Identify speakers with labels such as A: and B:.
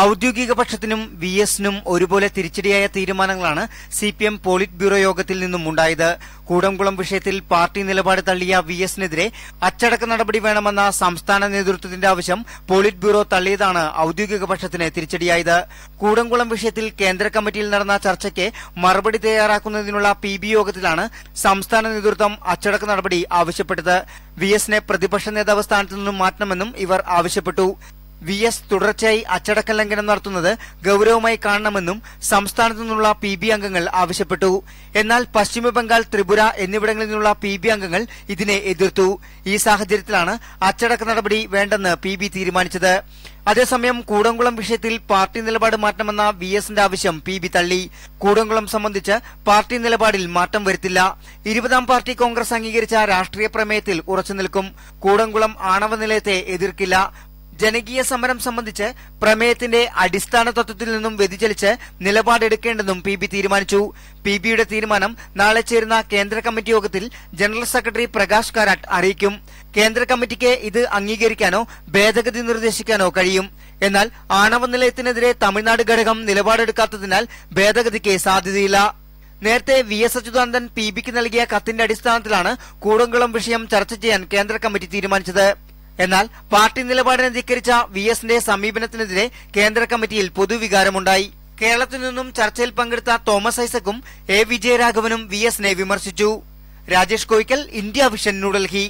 A: ഔദ്യോഗിക പക്ഷത്തിനും വി എസിനും ഒരുപോലെ തിരിച്ചടിയായ തീരുമാനങ്ങളാണ് C P M politburo യോഗത്തിൽ നിന്നും ഉണ്ടായത്. കൂടംകുളം വിഷയത്തിൽ പാർട്ടി നിലപാട് തള്ളിയ വി എസിനെതിരെ അച്ചടക്ക നടപടി വേണമെന്ന സംസ്ഥാന നേതൃത്വത്തിന്റെ ആവശ്യം പോളിറ്റ് ബ്യൂറോ തള്ളിയതാണ് ഔദ്യോഗിക പക്ഷത്തിന് തിരിച്ചടിയായത്. കൂടംകുളം വിഷയത്തിൽ കേന്ദ്ര കമ്മിറ്റിയിൽ നടന്ന ചർച്ചയ്ക്ക് മറുപടി തയ്യാറാക്കുന്നതിനുള്ള പി ബി യോഗത്തിലാണ് സംസ്ഥാന നേതൃത്വം അച്ചടക്ക നടപടി ആവശ്യപ്പെട്ടത്. വി എസിനെ പ്രതിപക്ഷ നേതാവ് സ്ഥാനത്തു നിന്നും മാറ്റണമെന്നും ഇവർ ആവശ്യപ്പെട്ടു. വി എസ് തുടർച്ചയായി അച്ചടക്ക ലംഘനം നടത്തുന്നത് ഗൌരവമായി കാണണമെന്നും സംസ്ഥാനത്തു നിന്നുള്ള പി ബി അംഗങ്ങൾ ആവശ്യപ്പെട്ടു. എന്നാൽ പശ്ചിമബംഗാൾ ത്രിപുര എന്നിവിടങ്ങളിൽ നിന്നുള്ള പി ബി അംഗങ്ങൾ ഇതിനെ എതിർത്തു. ഈ സാഹചര്യത്തിലാണ് അച്ചടക്ക നടപടി വേണ്ടെന്ന് പി ബി തീരുമാനിച്ചത്. അതേസമയം കൂടംകുളം വിഷയത്തിൽ പാർട്ടി നിലപാട് മാറ്റണമെന്ന വി എസിന്റെ ആവശ്യം പി ബി തള്ളി. കൂടംകുളം സംബന്ധിച്ച് പാർട്ടി നിലപാടിൽ മാറ്റം വരുത്തില്ല. ഇരുപതാം പാർട്ടി കോൺഗ്രസ് അംഗീകരിച്ച രാഷ്ട്രീയ പ്രമേയത്തിൽ ഉറച്ചുനിൽക്കും കൂടംകുളം ആണവ നിലയത്തെ എതിർക്കില്ല. ജനകീയ സമരം സംബന്ധിച്ച് പ്രമേയത്തിന്റെ അടിസ്ഥാന തത്വത്തിൽ നിന്നും വ്യതിചലിച്ച് നിലപാടെടുക്കേണ്ടെന്നും പി ബി തീരുമാനിച്ചു. പി ബിയുടെ തീരുമാനം നാളെ ചേരുന്ന കേന്ദ്ര കമ്മിറ്റി യോഗത്തിൽ ജനറൽ സെക്രട്ടറി പ്രകാശ് കാരാട്ട് അറിയിക്കും. കേന്ദ്ര കമ്മിറ്റിക്ക് ഇത് അംഗീകരിക്കാനോ ഭേദഗതി നിർദ്ദേശിക്കാനോ കഴിയും. എന്നാൽ ആണവ നിലയത്തിനെതിരെ തമിഴ്നാട് ഘടകം നിലപാടെടുക്കാത്തതിനാൽ ഭേദഗതിക്ക് സാധ്യതയില്ല. നേരത്തെ വി എസ് അച്യുതാനന്ദൻ പി ബിക്ക് നൽകിയ കത്തിന്റെ അടിസ്ഥാനത്തിലാണ് കൂടംകുളം വിഷയം ചർച്ച ചെയ്യാൻ കേന്ദ്ര കമ്മിറ്റി തീരുമാനിച്ചത്. എന്നാൽ പാർട്ടി നിലപാടിനെ ധിക്കരിച്ച വി എസിന്റെ സമീപനത്തിനെതിരെ കേന്ദ്ര കമ്മിറ്റിയിൽ പൊതുവികാരമുണ്ടായി. കേരളത്തിൽ നിന്നും ചർച്ചയിൽ പങ്കെടുത്ത തോമസ് ഐസക്കും എ വിജയരാഘവനും വി എസിനെ വിമർശിച്ചു. Rajesh Koyikkal India vision New Delhi.